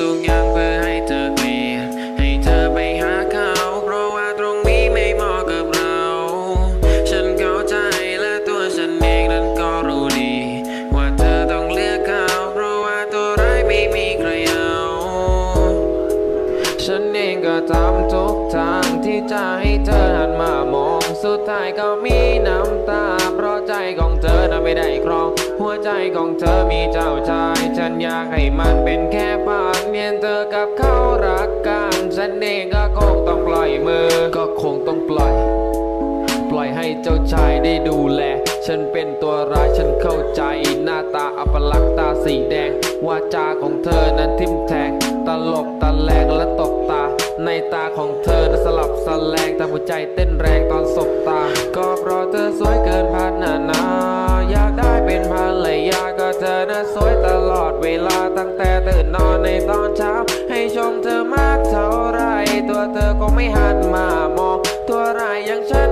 ทุกอย่างเพื่อให้เธอมีให้เธอไปหาเขา เพราะว่าตรงนี้ไม่เหมาะกับเรา ฉันเข้าใจและตัวฉันเองนั้นก็รู้ดี ว่าเธอต้องเลือกเขา เพราะว่าตัวร้ายไม่มีใครเอา ฉันเองก็ทำทุกทางที่จะให้เธอหันมามอง สุดท้ายก็มีน้ำตา เพราะใจของเธอนั้นไม่ได้ครอง หัวใจของเธอมีเจ้าชาย ฉันอยากให้มันเป็นแค่ผ่านเพียงเธอกับเขารักกันฉันเองก็คงต้องปล่อยมือ ก็คงต้องปล่อย ปล่อยให้เจ้าชายได้ดูแล ฉันเป็นตัวร้ายฉันเข้าใจ หน้าตาอัปลักษณ์ตาสีแดงวาจาของเธอนั้น ในตาของเธอนั้นสลับสแลงแต่หัวใจเต้นแรงตอนสบตา ก็เพราะเธอสวยเกินพันนานาอยากได้เป็นภรรยาก็เธอน่ะสวยตลอดเวลาตั้งแต่ตื่นนอนในตอนเช้า ให้ชมเธอมากเท่าไร ตัวเธอก็ไม่หันมามอง ตัวไรยังใช้